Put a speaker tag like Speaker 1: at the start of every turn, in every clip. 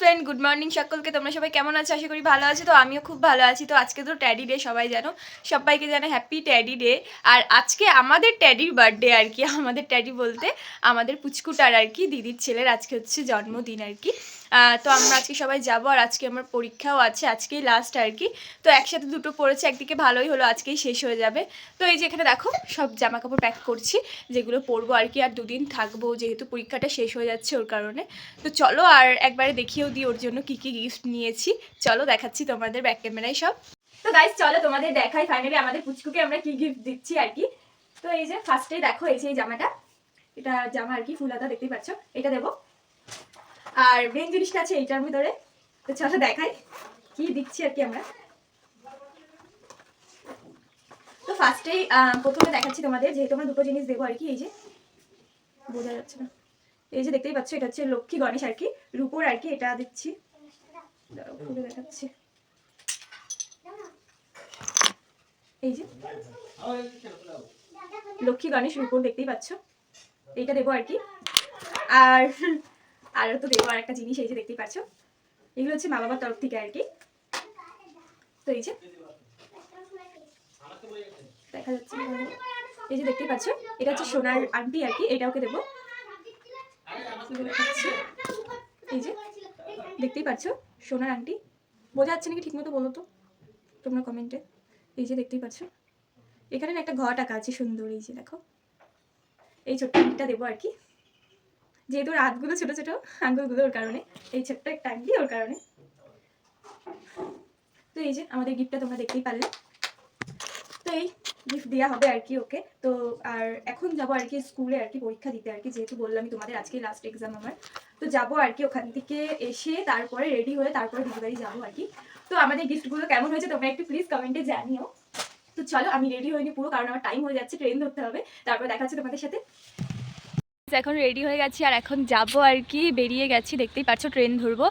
Speaker 1: Friend good morning সকলকে। তোমরা সবাই কেমন আছো? আশা করি ভালো আছো। তো আমিও খুব ভালো আছি। তো আজকে তো ট্যাডি ডে সবাই জানো। সবাইকে জানে হ্যাপি ট্যাডি ডে আর আজকে আমাদের ট্যাডির বার্থডে আর কি। আমাদের ট্যাডি বলতে আমাদের পুচকুটার আর কি, দিদির ছেলের আজকে হচ্ছে জন্মদিন আর কি। তো আমরা আজকে সবাই যাব আর আজকে আমার পরীক্ষাও আছে, আজকেই লাস্ট আর কি। তো একসাথে দুটো পড়েছে, একদিকে ভালোই হলো, আজকেই শেষ হয়ে যাবে। তো এই যে এখানে দেখো, সব জামা কাপড় প্যাক করছি, যেগুলো পরবো আর কি, আর দুদিন থাকব, যেহেতু পরীক্ষাটা শেষ হয়ে যাচ্ছে ওর কারণে। তো চলো আর একবারে দেখিয়েও দিই ওর জন্য কী কী গিফট নিয়েছি। চলো দেখাচ্ছি তোমাদের ব্যাক ক্যামেরায় সব। তো গাইজ চলো তোমাদের দেখাই ফাইনালি আমাদের পুচকুকে আমরা কি গিফট দিচ্ছি আর কি। তো এই যে ফার্স্টে দেখো, এই যে এই জামাটা, এটা জামা আর কি ফুলাতা দেখতেই পাচ্ছ? এটা দেবো। আর মেন জিনিসটা আছে এইটার ভিতরে। তো চলো দেখাই কি দিচ্ছি আর কি আমরা। তো ফার্স্টেই প্রথমে দেখাচ্ছি তোমাদের, যেহেতু আমরা দুটো জিনিস দেবো আর কি, এই যে, বোঝা যাচ্ছে না। এই যে দেখতেই পাচ্ছ, এটা হচ্ছে লক্ষ্মী গণেশ আর কি, রূপোর আর কি, এটা দিচ্ছি। খুলে দেখাচ্ছি। এই যে, লক্ষ্মী গণেশ রূপোর দেখতেই পাচ্ছ, এইটা দেবো আর কি। আর আরও তো দেবো আর একটা জিনিস এই যে দেখতেই পাচ্ছ। এগুলো হচ্ছে মা বাবার তরফ থেকে আর কি তো এই যে দেখা যাচ্ছে এই যে দেখতেই পাচ্ছ, এটা হচ্ছে সোনার আংটি আর কি এটা ওকে দেবো। এই যে দেখতেই পাচ্ছ, সোনার আংটি। বোঝা যাচ্ছে নাকি ঠিকমতো বলো তো, তোমরা কমেন্টে। এই যে দেখতেই পাচ্ছ, এখানে একটা ঘট আঁকা আছে সুন্দর, এই যে দেখো। এই ছোট্ট আংটিটা দেবো আর কি যেহেতু ওর হাতগুলো ছোটো ছোটো আঙ্গুলগুলো ওর কারণে, এই ছোট্ট একটা আংটি ওর কারণে। তো এই যে আমাদের গিফটটা তোমরা দেখতেই পারলে। তো এই গিফট দেওয়া হবে আর কি ওকে। তো আর এখন যাব আর কি স্কুলে আর কি পরীক্ষা দিতে আর কি, যেহেতু বললাম তোমাদের আজকে লাস্ট এক্সাম আমার। তো যাব আর কি ওখান থেকে এসে তারপরে রেডি হয়ে তারপরে বাড়ি যাব আর কি। তো আমাদের গিফটগুলো কেমন হয়েছে তোমরা একটু প্লিজ কমেন্টে জানিও। তো চলো আমি রেডি হইনি পুরো, কারণ আমার টাইম হয়ে যাচ্ছে ট্রেন ধরতে হবে। তারপরে দেখা হচ্ছে তোমাদের সাথে। এখন রেডি হয়ে গেছি আর এখন যাব আর কি। বেরিয়ে গেছি, দেখতেই পাচ্ছ ট্রেন ধরবো।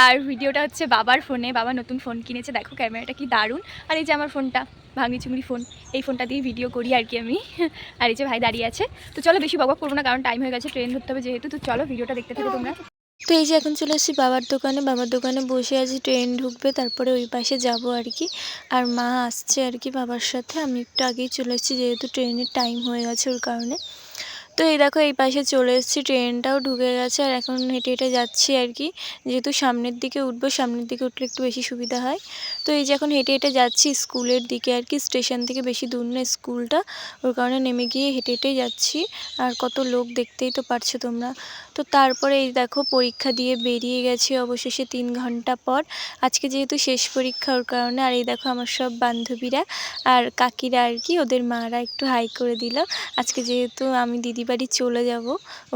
Speaker 1: আর ভিডিওটা হচ্ছে বাবার ফোনে, বাবা নতুন ফোন কিনেছে। দেখো ক্যামেরাটা কি দারুণ। আর এই যে আমার ফোনটা ভাঙি চুঙড়ি ফোন এই ফোনটা দিয়ে ভিডিও করি আর কি আমি। আর এই যে ভাই দাঁড়িয়ে আছে। তো চলো বেশি বকবক করব না, কারণ টাইম হয়ে গেছে ট্রেন ধরতে হবে যেহেতু। তো চলো ভিডিওটা দেখতে থাকো তোমরা।
Speaker 2: তো এই যে এখন চলে এসেছি বাবার দোকানে। বাবার দোকানে বসে আছি ট্রেন ঢুকবে, তারপরে ওই পাশে যাব আর কি। আর মা আসছে আর কি বাবার সাথে। আমি একটু আগেই চলে এসেছি, যেহেতু ট্রেনের টাইম হয়ে গেছে ওর কারণে। তো এই দেখো, এই পাশে চলে এসেছি, ট্রেনটাও ঢুকে গেছে আর এখন হেঁটে হেঁটে যাচ্ছি আর কি। যেহেতু সামনের দিকে উঠবো, সামনের দিকে উঠলে একটু বেশি সুবিধা হয়। তো এই যে এখন হেঁটে হেঁটে যাচ্ছি স্কুলের দিকে আর কি, স্টেশন থেকে বেশি দূর না স্কুলটা, ওর কারণে নেমে গিয়ে হেঁটে হেঁটেই যাচ্ছি। আর কত লোক দেখতেই তো পারছ তোমরা। তো তারপরে এই দেখো পরীক্ষা দিয়ে বেরিয়ে গেছি অবশেষে তিন ঘণ্টা পর। আজকে যেহেতু শেষ পরীক্ষা ওর কারণে, আর এই দেখো আমার সব বান্ধবীরা আর কাকিরা আর কি, ওদের মারা একটু হাই করে দিল। আজকে যেহেতু আমি দিদি বাড়ি চলে যাব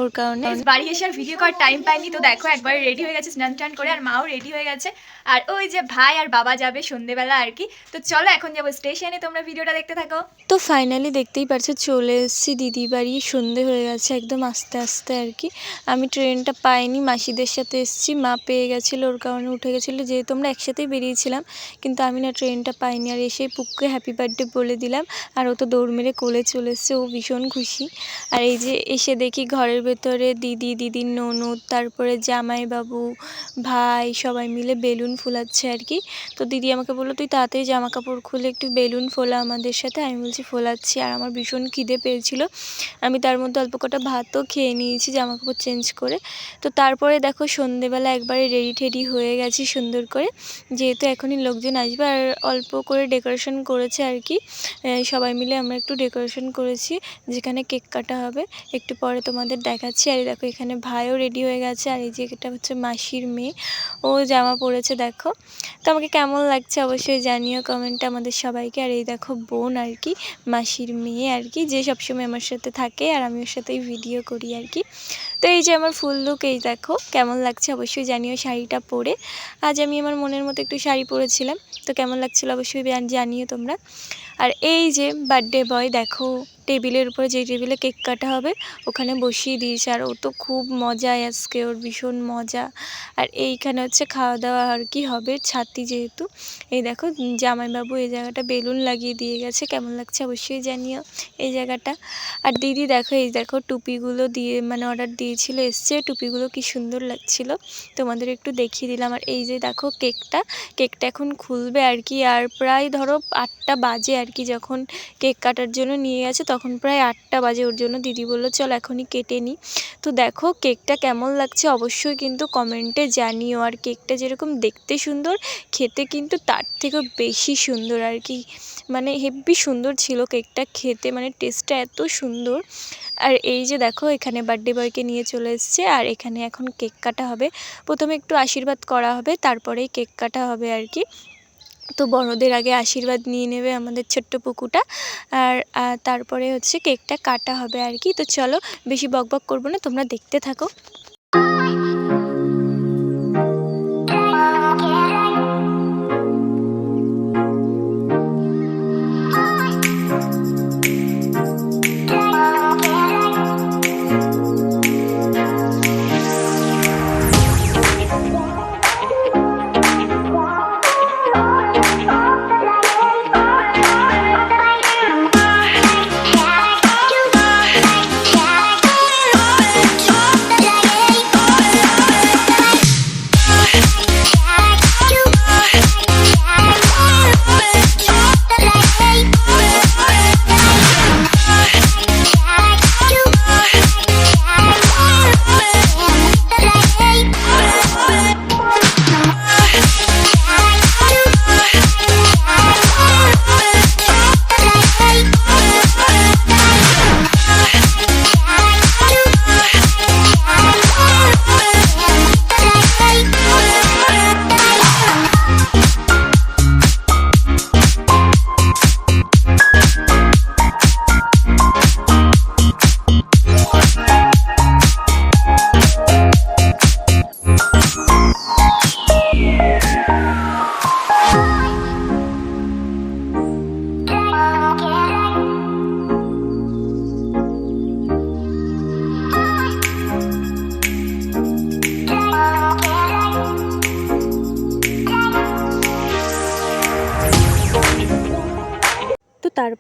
Speaker 2: ওর কারণে।
Speaker 1: বাড়ি এসে আর ভিডিও করার টাইম পাইনি, তো দেখো একবার রেডি হয়ে গেছে, স্নান টান করে আর মাও রেডি হয়ে গেছে। আর ওই যে ভাই আর বাবা যাবে সন্ধেবেলা আর কি। তো চলো এখন যাব স্টেশনে, তোমরা ভিডিওটা দেখতে থাকো।
Speaker 2: তো ফাইনালি দেখতেই পারছ, চলে এসেছি দিদি বাড়ি, সন্ধে হয়ে গেছে একদম আস্তে আস্তে আর কি। আমি ট্রেনটা পাইনি, মাসিদের সাথে এসেছি, মা পেয়ে গেছিল, ওর কারণে উঠে গেছিল, যেহেতু আমরা একসাথেই বেরিয়েছিলাম, কিন্তু আমি না ট্রেনটা পাইনি আর এসে পুকুকে হ্যাপি বার্থডে বলে দিলাম, আর ও তো দৌড় মেরে কোলে চলে এসছে, ও ভীষণ খুশি। আর এই যে এসে দেখি ঘরের ভেতরে দিদি, দিদির ননদ, তারপরে জামাইবাবু, ভাই, সবাই মিলে বেলুন ফোলাচ্ছে আর কি। তো দিদি আমাকে বলল, তুই তাড়াতাড়ি জামা কাপড় খুলে একটু বেলুন ফোলা আমাদের সাথে। আমি বলছি, ফোলাচ্ছি। আর আমার ভীষণ খিদে পেয়েছিল। আমি তার মধ্যে অল্প কটা ভাতও খেয়ে নিয়েছি জামা কাপড় চেঞ্জ করে। তো তারপরে দেখো সন্ধেবেলা একবারে রেডি টেডি হয়ে গেছি সুন্দর করে। যেহেতু এখনই লোকজন আসবে আর অল্প করে ডেকোরেশন করেছে আর কি সবাই মিলে আমরা একটু ডেকোরেশন করেছি, যেখানে কেক কাটা হবে। একটু পরে তোমাদের দেখাচ্ছি। আর দেখো এখানে ভাইও রেডি হয়ে গেছে। আর এই যে এটা হচ্ছে মাসির মেয়ে। ও জামা পরেছে, দেখো। তো আমাকে কেমন লাগছে অবশ্যই জানিও কমেন্টে আমাদের সবাইকে। আর এই দেখো বোন আর কি, মাসির মেয়ে আর কি, যে সবসময় আমার সাথে থাকে আর আমি ওর সাথেই ভিডিও করি আর কি। তো এই যে আমার ফুল লুক এই দেখো, কেমন লাগছে অবশ্যই জানিও শাড়িটা পরে। আজ আমি আমার মনের মতো একটু শাড়ি পরেছিলাম, তো কেমন লাগছিল অবশ্যই জানিও তোমরা। আর এই যে বার্থডে বয় দেখো টেবিলের উপরে যে টেবিলে কেক কাটা হবে, ওখানে বসিয়ে দিয়েছে। আর ও তো খুব মজায় আজকে, ওর ভীষণ মজা। আর এইখানে হচ্ছে খাওয়া দাওয়া আর কি হবে, ছাতি যেহেতু। এই দেখো, জামাইবাবু এই জায়গাটা বেলুন লাগিয়ে দিয়ে গেছে। কেমন লাগছে অবশ্যই জানিও এই জায়গাটা। আর দিদি দেখো, এই দেখো টুপিগুলো দিয়ে মানে অর্ডার দিয়ে দিয়েছিল, এসছে। টুপিগুলো কি সুন্দর লাগছিল। তোমাদের একটু দেখিয়ে দিলাম। আর এই যে দেখো কেকটা কেকটা এখন খুলবে আর কি। আর প্রায় ধরো আটটা বাজে আর কি, যখন কেক কাটার জন্য নিয়ে গেছে তখন প্রায় আটটা বাজে। ওর জন্য দিদি বলল, চল এখনই কেটে নিই তো দেখো কেকটা কেমন লাগছে, অবশ্যই কিন্তু কমেন্টে জানিও। আর কেকটা যেরকম দেখতে সুন্দর, খেতে কিন্তু তার থেকেও বেশি সুন্দর আর কি। মানে হেব্বি সুন্দর ছিল কেকটা খেতে মানে টেস্টটা এত সুন্দর। আর এই যে দেখো, এখানে বার্থডে বয়কে নিয়ে চলে এসছে, আর এখানে এখন কেক কাটা হবে। প্রথমে একটু আশীর্বাদ করা হবে, তারপরেই কেক কাটা হবে আর কি। তো বড়দের আগে আশীর্বাদ নিয়ে নেবে আমাদের ছোট্ট পুকুটা আর তারপরে হচ্ছে কেকটা কাটা হবে আর কি। তো চলো বেশি বকবক করব না, তোমরা দেখতে থাকো।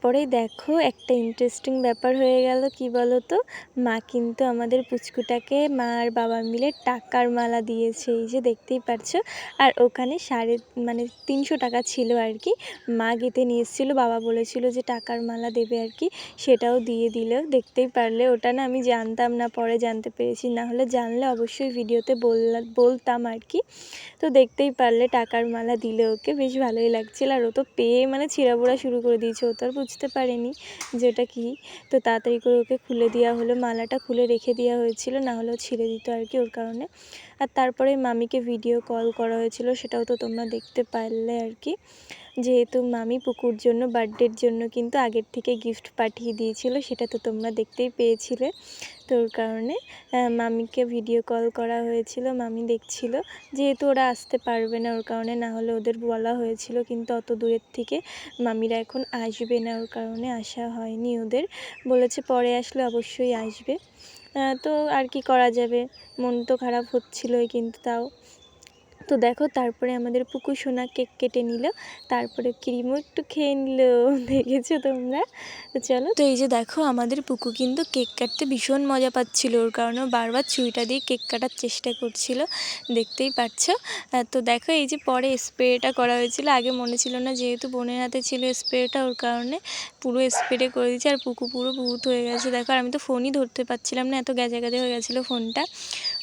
Speaker 2: তারপরেই দেখো একটা ইন্টারেস্টিং ব্যাপার হয়ে গেল, কি বলো তো মা কিন্তু আমাদের পুচকুটাকে মা আর বাবা মিলে টাকার মালা দিয়েছে, এই যে দেখতেই পারছ? আর ওখানে সাড়ে মানে তিনশো টাকা ছিল আর কি। মা গেতে নিয়ে এসেছিল, বাবা বলেছিল যে টাকার মালা দেবে আর কি, সেটাও দিয়ে দিল, দেখতেই পারলে। ওটা না আমি জানতাম না, পরে জানতে পেরেছি, না হলে জানলে অবশ্যই ভিডিওতে বললাম বলতাম আর কি। তো দেখতেই পারলে টাকার মালা দিলে ওকে, বেশ ভালোই লাগছিল। আর ও তো পেয়ে মানে ছিঁড়াবোড়া শুরু করে দিয়েছে, ও তো আর বুঝতে পারেনি যে ওটা কী। তো তাড়াতাড়ি করে ওকে খুলে দেওয়া হলো, মালাটা খুলে রেখে দেওয়া হয়েছিল, না হলেও ছিঁড়ে দিত আর কি ওর কারণে। আর তারপরে মামিকে ভিডিও কল করা হয়েছিল, সেটাও তো তোমরা দেখতে পারলে আর কি। যেহেতু মামি পুকুর জন্য বার্থডের জন্য কিন্তু আগের থেকে গিফট পাঠিয়ে দিয়েছিল, সেটা তো তোমরা দেখতেই পেয়েছিলে। তো ওর কারণে মামিকে ভিডিও কল করা হয়েছিল, মামি দেখছিল। যেহেতু ওরা আসতে পারবে না ওর কারণে, না হলে ওদের বলা হয়েছিল, কিন্তু অত দূরের থেকে মামিরা এখন আসবে না, ওর কারণে আসা হয়নি ওদের। বলেছে পরে আসলে অবশ্যই আসবে। তো আর কি করা যাবে? মন তো খারাপ হচ্ছিলোই কিন্তু তাও। তো দেখো তারপরে আমাদের পুকু সোনা কেক কেটে নিল। তারপরে ক্রিমও একটু খেয়ে নিল, দেখেছ তোমরা? তো চলো। তো এই যে দেখো আমাদের পুকু কিন্তু কেক কাটতে ভীষণ মজা পাচ্ছিল ওর, কারণে বারবার ছুরিটা দিয়ে কেক কাটার চেষ্টা করছিল, দেখতেই পাচ্ছ। তো দেখো এই যে পরে স্প্রেটা করা হয়েছিল, আগে মনে ছিল না যেহেতু বোনের হাতে ছিল স্প্রেটা ওর কারণে পুরো স্প্রে করে দিয়েছে, আর পুকু পুরো ভূত হয়ে গেছে। দেখো আর আমি তো ফোনই ধরতে পারছিলাম না, এত গ্যাজা গ্যাজা হয়ে গেছিল ফোনটা।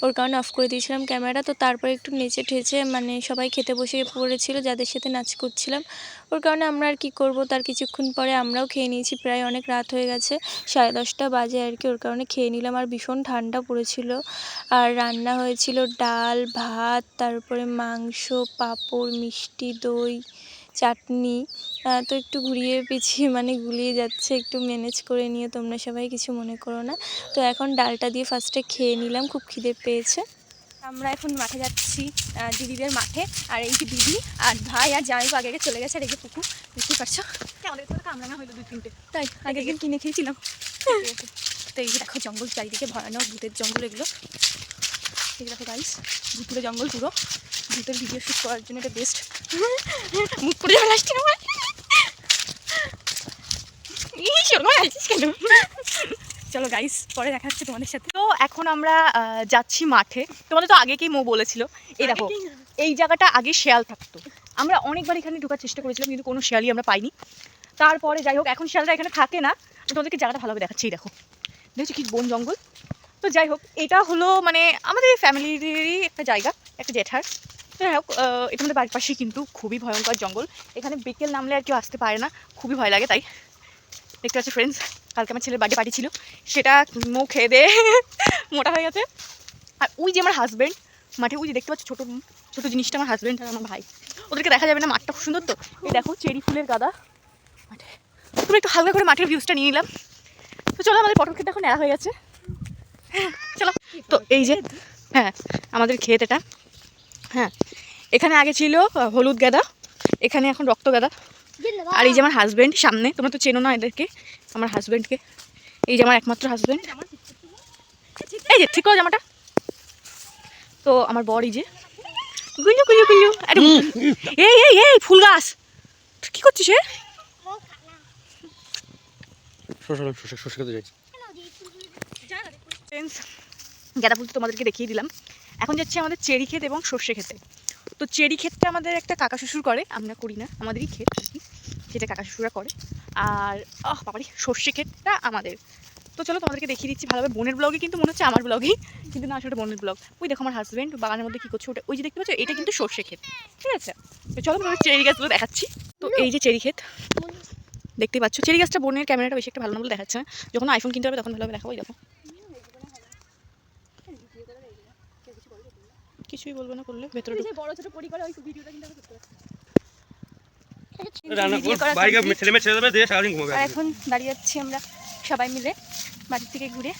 Speaker 2: ওর কারণে অফ করে দিয়েছিলাম ক্যামেরাটা, তো তারপরে একটু নেচে ঠেচে মানে সবাই খেতে বসে পড়েছিল, যাদের সাথে নাচ করছিলাম। ওর কারণে আমরা আর কি করব, তার কিছুক্ষণ পরে আমরাও খেয়ে নিয়েছি, প্রায় অনেক রাত হয়ে গেছে, সাড়ে দশটা বাজে আর কি। ওর কারণে খেয়ে নিলাম, আর ভীষণ ঠান্ডা পড়েছিল। আর রান্না হয়েছিল ডাল, ভাত, তারপরে মাংস, পাঁপড়, মিষ্টি, দই, চাটনি। তো একটু ঘুরিয়ে পেঁচিয়ে মানে গুলিয়ে যাচ্ছে, একটু ম্যানেজ করে নিয়ে তোমরা সবাই কিছু মনে করো না। তো এখন ডালটা দিয়ে ফার্স্টে খেয়ে নিলাম, খুব খিদে পেয়েছে।
Speaker 1: আমরা এখন মাঠে যাচ্ছি দিদিদের মাঠে। আর এই যে দিদি আর ভাই আর জামাইবু আগে আগে চলে গেছে আর এই যে পুকু বুঝতেই পারছ?
Speaker 3: আমাদের তো কামরাঙা হইল দুই তিনটে
Speaker 1: তাই আগে দিন কিনে খেয়েছিলাম। তো এই যে দেখো জঙ্গল চারিদিকে ভয়ানক ভূতের জঙ্গল এগুলো। এই দেখো গাইস ভূতের জঙ্গল পুরো। ভূতের ভিডিও শ্যুট করার জন্য এটা বেস্ট মুখ করে আমার এই সেরকম আসছিস কেন?
Speaker 3: চলো গাইস পরে দেখা হচ্ছে তোমাদের সাথে। তো এখন আমরা যাচ্ছি মাঠে। তোমাদের তো আগে কি মো বলেছিল। এই দেখো এই জায়গাটা আগে শেয়াল থাকতো। আমরা অনেকবার এখানে ঢোকার চেষ্টা করেছিলাম কিন্তু কোনো শেয়ালই আমরা পাইনি। তারপরে যাই হোক এখন শিয়ালরা এখানে থাকে না তোমাদেরকে জায়গাটা ভালোভাবে দেখাচ্ছি এই দেখো। দেখছি কি বন জঙ্গল? তো যাই হোক এটা হলো মানে আমাদের ফ্যামিলিরই একটা জায়গা একটা জেঠার। তো যাই হোক এটা আমাদের বাড়ির পাশেই কিন্তু খুবই ভয়ঙ্কর জঙ্গল। এখানে বিকেল নামলে আর কেউ আসতে পারে না খুবই ভয় লাগে তাই। দেখতে পাচ্ছি ফ্রেন্ডস কালকে আমার ছেলের বার্থডে পার্টি ছিল। সেটা মুখ খেয়ে দে। মোটা হয়ে গেছে। আর ওই যে আমার হাজব্যান্ড মাঠে ওই যে দেখতে পাচ্ছ ছোটো ছোটো জিনিসটা আমার হাজব্যান্ড আর আমার ভাই। ওদেরকে দেখা যাবে না, মাঠটা খুব সুন্দর তো। এই দেখো, চেরি ফুলের গাদা। মাঠে। তুমি একটু হালকা করে মাঠের ভিউজটা নিয়ে নিলাম। তো চলো, আমাদের পটল ক্ষেতটা এখন এরা হয়ে গেছে। চলো, তো এই যে হ্যাঁ আমাদের ক্ষেত এটা। হ্যাঁ এখানে আগে ছিল হলুদ গাদা। এখানে এখন রক্ত গাদা। আর এই যে আমার হাজব্যান্ড সামনে তোমরা তো চেনো না এদেরকে আমার হাজব্যান্ডকে এই যে আমার একমাত্র হাজব্যান্ড এই যে ঠিক জামাটা। তো আমার বর এই যে গুলু গুলু গুলু আরে এই এই এই ফুল গাছ। কি করছিস হে গাঁদা ফুল তো তোমাদেরকে দেখিয়ে দিলাম। এখন যাচ্ছে আমাদের চেরি ক্ষেত এবং সর্ষে খেতে তো চেরি ক্ষেতটা আমাদের একটা কাকা শ্বশুর করে আমরা করি না আমাদেরই ক্ষেত আর কি। যেটা কাকা শ্বশুরা করে। আর আহ বাবারি সর্ষে ক্ষেতটা আমাদের। তো চলো তোমাদেরকে দেখিয়ে দিচ্ছি ভালোভাবে। বোনের ব্লগে কিন্তু মনে হচ্ছে আমার ব্লগই কিন্তু না আসলে বোনের ব্লগ ওই দেখো আমার হাজব্যান্ড বাগানের মধ্যে কী করছে ওটা ওই যে দেখতে পাচ্ছ এটা কিন্তু সর্ষে ক্ষেত। ঠিক আছে? তো চলো তোমাদের চেরি গাছগুলো দেখাচ্ছি। তো এই যে চেরি ক্ষেত দেখতে পাচ্ছ? চেরি গাছটা বোনের ক্যামেরাটা বেশি একটা ভালো না বলে দেখাচ্ছে যখন আইফোন কিনতে হবে তখন ভালোভাবে দেখাবো দেখো। কিছুই বলব না করলে ভেতরে
Speaker 1: বড় ছোট পরি করে ওই ভিডিওটা কিন্তু এখন দাঁড়িয়ে যাচ্ছি আমরা সবাই মিলে বাড়ির থেকে ঘুরে।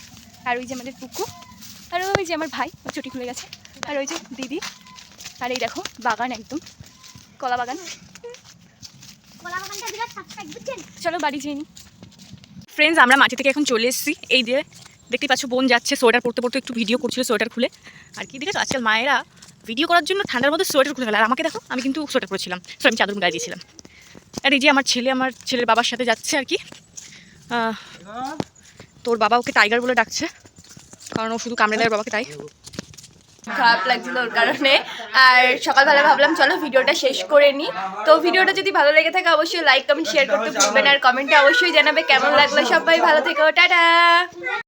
Speaker 1: আর ওই যে আমাদের পুকু আর ওই যে আমার ভাই ওর চটি খুলে গেছে। আর ওই যে দিদি আর এই দেখো বাগান একদম। কলা বাগান। চলো বাড়ি যেয়ে নি।
Speaker 3: ফ্রেন্ডস আমরা মাঠে থেকে এখন চলে এসেছি। এই দিয়ে দেখতে পাচ্ছ বোন যাচ্ছে সোয়েটার পরতে পরতে একটু ভিডিও করছিল সোয়েটার খুলে। আর কি দেখেছ আজকাল মায়েরা ভিডিও করার জন্য ঠান্ডার মধ্যে সোয়েটার খুলে ফেলে। আর আমাকে দেখো আমি কিন্তু সোয়েটার পরেছিলাম। সো আমি চাদর গায়ে দিয়েছিলাম। আর এই যে আমার ছেলে, আমার ছেলের বাবার সাথে যাচ্ছে আর কি। তোর বাবা ওকে টাইগার বলে ডাকছে, কারণ ও শুধু কামড়ে দেয় বাবাকে তাই।
Speaker 1: খারাপ লাগছিল ওর কারণে। আর সকালবেলা ভাবলাম, চলো ভিডিওটা শেষ করে নিই তো ভিডিওটা যদি ভালো লেগে থাকে, অবশ্যই লাইক কমেন্ট শেয়ার করতে ভুলবেন আর কমেন্টে অবশ্যই জানাবে কেমন লাগল। সবাই ভালো থেকো, টাটা!